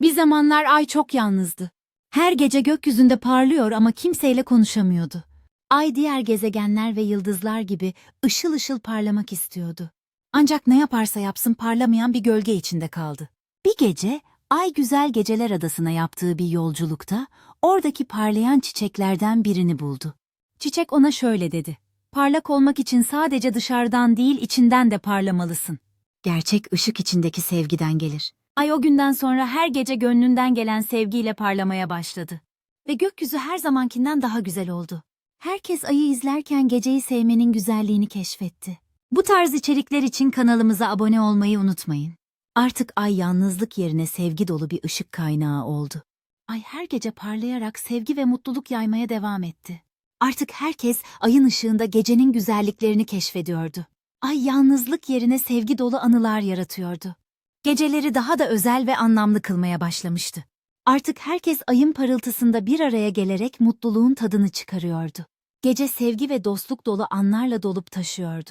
Bir zamanlar ay çok yalnızdı. Her gece gökyüzünde parlıyor ama kimseyle konuşamıyordu. Ay diğer gezegenler ve yıldızlar gibi ışıl ışıl parlamak istiyordu. Ancak ne yaparsa yapsın parlamayan bir gölge içinde kaldı. Bir gece Ay Güzel Geceler Adası'na yaptığı bir yolculukta oradaki parlayan çiçeklerden birini buldu. Çiçek ona şöyle dedi. Parlak olmak için sadece dışarıdan değil içinden de parlamalısın. Gerçek ışık içindeki sevgiden gelir. Ay o günden sonra her gece gönlünden gelen sevgiyle parlamaya başladı. Ve gökyüzü her zamankinden daha güzel oldu. Herkes ayı izlerken geceyi sevmenin güzelliğini keşfetti. Bu tarz içerikler için kanalımıza abone olmayı unutmayın. Artık ay yalnızlık yerine sevgi dolu bir ışık kaynağı oldu. Ay her gece parlayarak sevgi ve mutluluk yaymaya devam etti. Artık herkes ayın ışığında gecenin güzelliklerini keşfediyordu. Ay yalnızlık yerine sevgi dolu anılar yaratıyordu. Geceleri daha da özel ve anlamlı kılmaya başlamıştı. Artık herkes ayın parıltısında bir araya gelerek mutluluğun tadını çıkarıyordu. Gece sevgi ve dostluk dolu anlarla dolup taşıyordu.